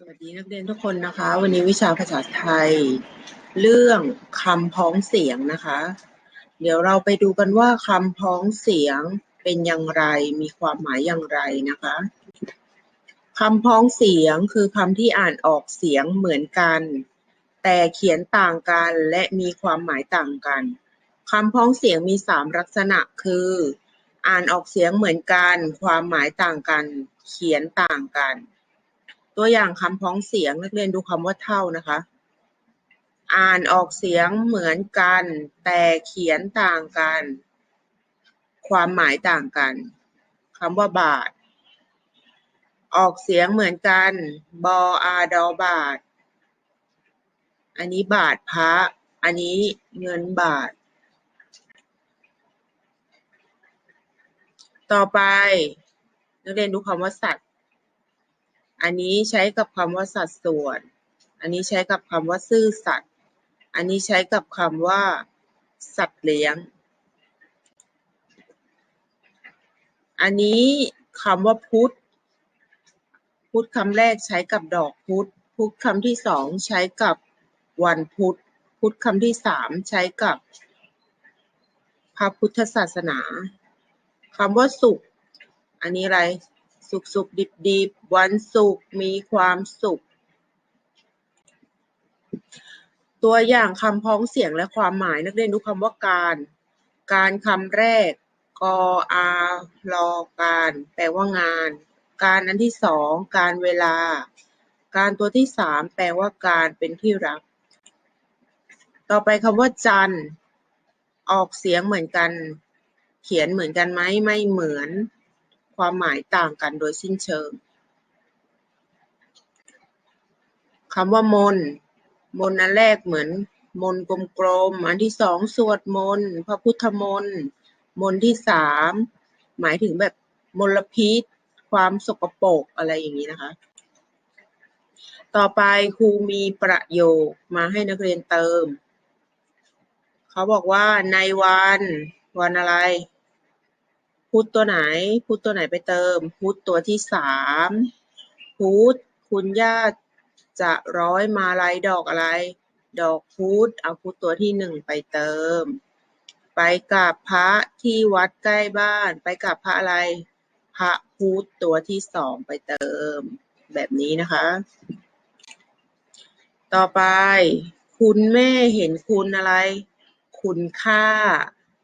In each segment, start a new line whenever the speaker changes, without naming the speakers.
สวัสดีนักเรียนทุกคนนะคะ วันนี้วิชาภาษาไทย เรื่องคำพ้องเสียงนะคะ เดี๋ยวเราไปดูกันว่าคำพ้องเสียงเป็นอย่างไร มีความหมายอย่างไรนะคะคำพ้องเสียงคือคำที่อ่านออกเสียงเหมือนกัน แต่เขียนต่างกันและมีความหมายต่างกันคำพ้องเสียงมีสามลักษณะคือ อ่านออกเสียงเหมือนกัน ความหมายต่างกัน เขียนต่างกัน ตัวอย่างคำพ้องเสียงนักเรียนดูคำว่าเท่านะคะ อ่านออกเสียงเหมือนกัน แต่เขียนต่างกัน ความหมายต่างกันคำว่าบาท ออกเสียงเหมือนกัน บออาดอบาท อันนี้บาทพระอันนี้เงินบาท ต่อไปนักเรียนดูคำว่าสัตว อันนี้ใช้กับคำว่าสัดส่วน อันนี้ใช้กับคำว่าซื่อสัตย์ อันนี้ใช้กับคำว่า สัตว์เลี้ยง อันนี้คำว่าพุทธ พุทธคำแรกใช้กับดอกพุทธ พุทธคำที่สองใช้กับวันพุธ พุทธคำที่สามใช้กับพระพุทธศาสนาคำว่าสุข อันนี้อะไร สุขสุขดิบดิบวันสุขมีความสุข ตัวอย่างคำพ้องเสียงและความหมายนักเรียนดูคำว่าการ การคำแรกกออารอการ แปลว่างาน การอันที่สองการเวลา การตัวที่สามแปลว่าการเป็นที่รัก ต่อไปคำว่าจันออกเสียงเหมือนกัน เขียนเหมือนกันไหมไม่เหมือน ความหมายต่างกันโดยสิ้นเชิงคำว่ามน มนอันแรกเหมือน มนต์กลมๆ อันที่สองสวดมนต์พระพุทธมนต์ มนที่สามหมายถึงแบบมลพิษ ความสกปรกอะไรอย่างนี้นะคะ ต่อไปครูมีประโยคมาให้นักเรียนเติม เขาบอกว่าในวัน วันอะไร พุธตัวไหน พุธตัวไหนไปเติม พุธตัวที่สามพุธคุณย่าจะร้อยมาลัยดอกอะไร ดอกพุธเอาพุธตัวที่หนึ่งไปเติม ไปกับพระที่วัดใกล้บ้าน ไปกับพระอะไร พระพุธตัวที่สองไปเติม แบบนี้นะคะ ต่อไป คุณแม่เห็นคุณอะไร คุณค่า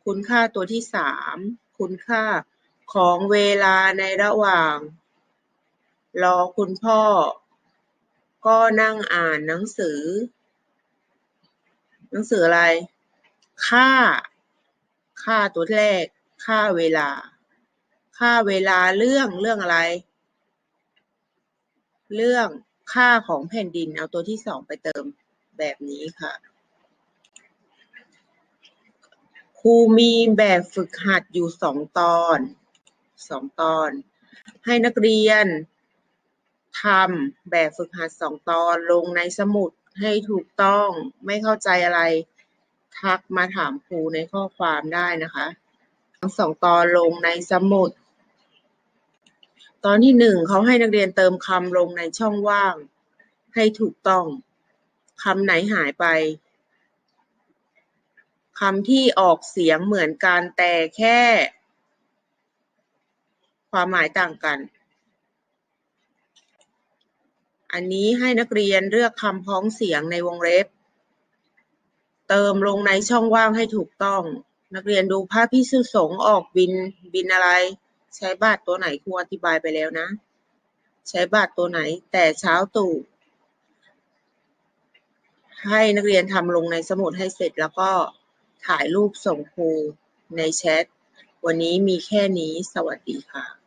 คุณค่าตัวที่สาม คุณค่าของเวลาในระหว่าง รอคุณพ่อ ก็นั่งอ่านหนังสือ หนังสืออะไร ค่า ค่าตัวแรก ค่าเวลา ค่าเวลาเรื่องเรื่องอะไร เรื่องค่าของแผ่นดินเอาตัวที่สองไปเติมแบบนี้ค่ะ ครูมีแบบฝึกหัดอยู่สองตอนสองตอน ให้นักเรียนทำแบบฝึกหัดสองตอนลงในสมุดให้ถูกต้องไม่เข้าใจอะไร ทักมาถามครูในข้อความได้นะคะทั้งสองตอนลงในสมุด ตอนที่หนึ่งเขาให้นักเรียนเติมคำลงในช่องว่าง ให้ถูกต้องคำไหนหายไป คำที่ออกเสียงเหมือนกันแต่แค่ ความหมายต่างกัน อันนี้ให้นักเรียนเลือกคำพ้องเสียงในวงเล็บ เติมลงในช่องว่างให้ถูกต้อง นักเรียนดูพระพิสุสงฆ์ออกบินบินอะไร ใช้บาทตัวไหนครูอธิบายไปแล้วนะ ใช้บาทตัวไหน แต่เช้าตู่ให้นักเรียนทำลงในสมุดให้เสร็จแล้วก็ ถ่ายรูปส่งครูในแชท วันนี้มีแค่นี้ สวัสดีค่ะ